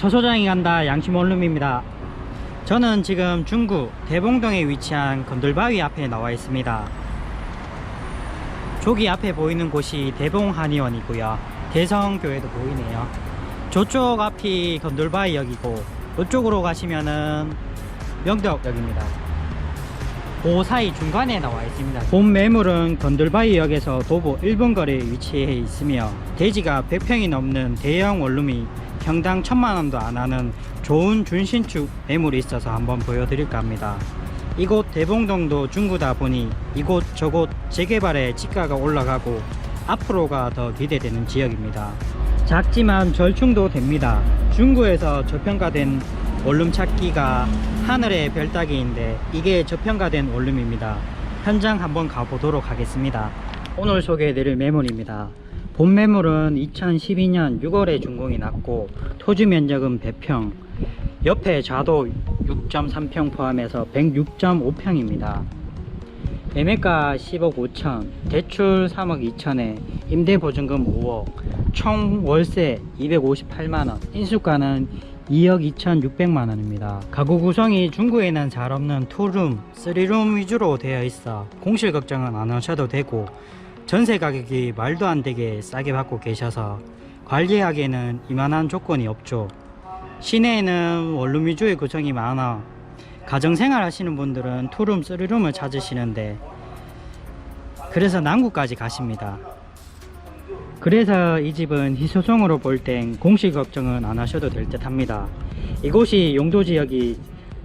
저소장이 간다 양심 원룸입니다. 저는 지금 중구 대봉동에 위치한 건들바위 앞에 나와 있습니다. 저기 앞에 보이는 곳이 대봉한의원이고요. 대성교회도 보이네요. 저쪽 앞이 건들바위역이고 이쪽으로 가시면은 명덕역입니다. 그 사이 중간에 나와 있습니다. 본 매물은 건들바위역에서 도보 1분 거리에 위치해 있으며 대지가 100평이 넘는 대형 원룸이 평당 1000만원도 안 하는 좋은 준신축 매물이 있어서 한번 보여드릴까 합니다. 이곳 대봉동도 중구다 보니 이곳 저곳 재개발에 지가가 올라가고 앞으로가 더 기대되는 지역입니다. 작지만 절충도 됩니다. 중구에서 저평가된 원룸 찾기가 하늘의 별 따기인데 이게 저평가된 원룸입니다. 현장 한번 가보도록 하겠습니다. 오늘 소개해드릴 매물입니다. 본 매물은 2012년 6월에 준공이 났고 토지 면적은 100평, 옆에 좌도 6.3평 포함해서 106.5평입니다. 매매가 10억 5천, 대출 3억 2천에 임대보증금 5억, 총 월세 258만원, 인수가는 2억 2,600만원입니다. 가구 구성이 중구에는 잘 없는 투룸, 쓰리룸 위주로 되어 있어 공실 걱정은 안 하셔도 되고 전세 가격이 말도 안 되게 싸게 받고 계셔서 관리하기에는 이만한 조건이 없죠. 시내에는 원룸 위주의 구성이 많아 가정생활 하시는 분들은 투룸, 쓰리룸을 찾으시는데 그래서 남구까지 가십니다. 그래서 이 집은 희소성으로 볼 땐 공실 걱정은 안 하셔도 될 듯 합니다. 이곳이 용도 지역이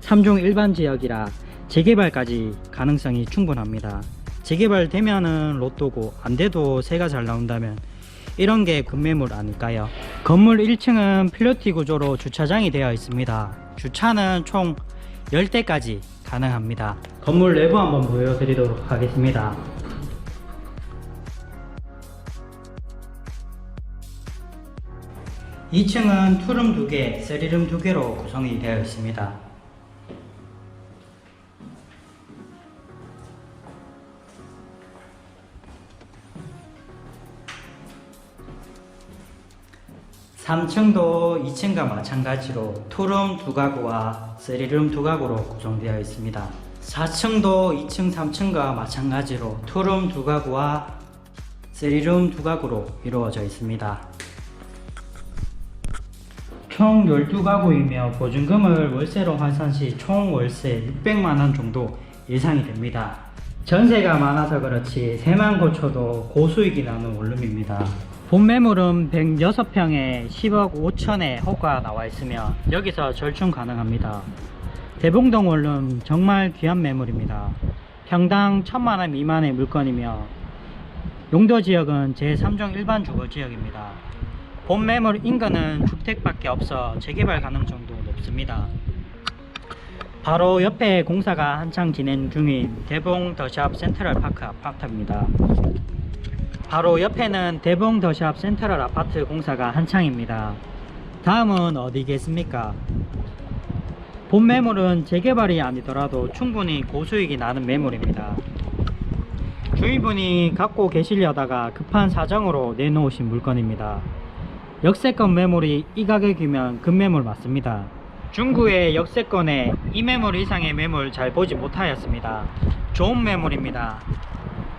3종 일반 지역이라 재개발까지 가능성이 충분합니다. 재개발되면은 로또고 안 돼도 새가 잘 나온다면 이런 게 급매물 아닐까요? 건물 1층은 필로티 구조로 주차장이 되어 있습니다. 주차는 총 10대까지 가능합니다. 건물 내부 한번 보여드리도록 하겠습니다. 2층은 투룸 2개, 쓰리룸 2개로 구성이 되어 있습니다. 삼층도 2층과 마찬가지로 투룸 두 가구와 쓰리룸 두 가구로 구성되어 있습니다. 4층도 2층, 3층과 마찬가지로 투룸 두 가구와 쓰리룸 두 가구로 이루어져 있습니다. 총 12가구이며 보증금을 월세로 환산 시 총 월세 600만원 정도 예상이 됩니다. 전세가 많아서 그렇지 세만 고쳐도 고수익이 나는 원룸입니다. 본 매물은 106평에 10억 5천에 호가 나와 있으며 여기서 절충 가능합니다. 대봉동 원룸 정말 귀한 매물입니다. 평당 1000만원 미만의 물건이며 용도 지역은 제3종 일반 주거 지역입니다. 본 매물 인근은 주택밖에 없어 재개발 가능성도 높습니다. 바로 옆에 공사가 한창 진행 중인 대봉 더샵 센트럴 파크 아파트입니다. 바로 옆에는 대봉 더샵 센트럴 아파트 공사가 한창입니다. 다음은 어디겠습니까? 본 매물은 재개발이 아니더라도 충분히 고수익이 나는 매물입니다. 주인분이 갖고 계시려다가 급한 사정으로 내놓으신 물건입니다. 역세권 매물이 이 가격이면 급매물 맞습니다. 중구의 역세권에 이 매물 이상의 매물 잘 보지 못하였습니다. 좋은 매물입니다.